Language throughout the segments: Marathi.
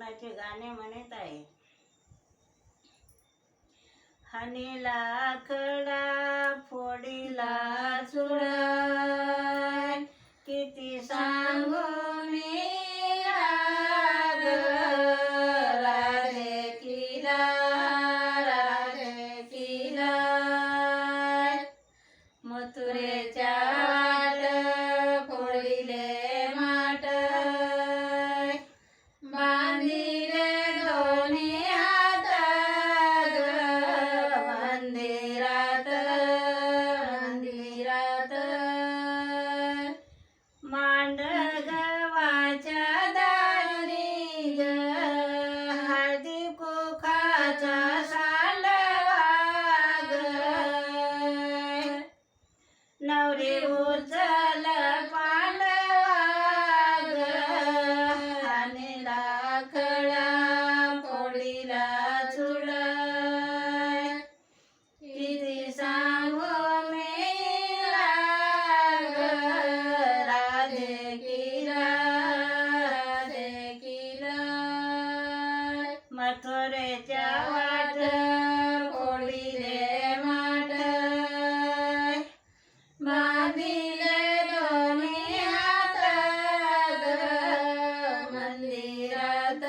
लग्नाचे गाणे म्हणत आहे? हनीला खडा फोडीला चुडा किती सांगू मी राधे किला राधे मथुरेच्या वाट पोळीले माट. बांधिले दोन्ही हात ग मंदिरात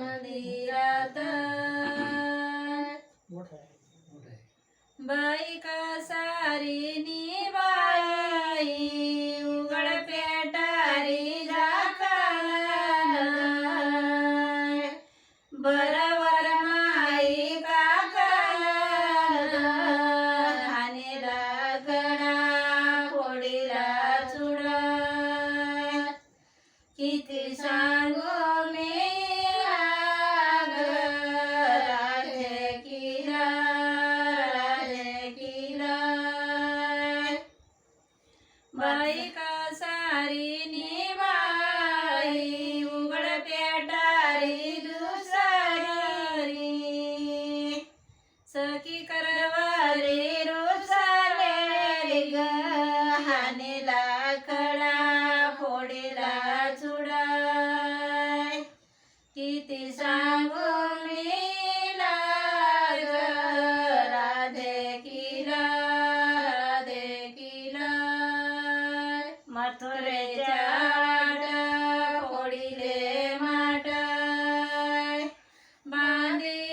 मंदिरात. बाई सारी बाई किती सांगू मी राग राधे किला राधे किला बाई का सारी बाई उघड पेटारी दुसरी। सखी करवारी रुसले ग हानीला खडा फोडीला किती सांगू मी राधे किला राधे किला मथुरेच्या कोडिले माट बांधी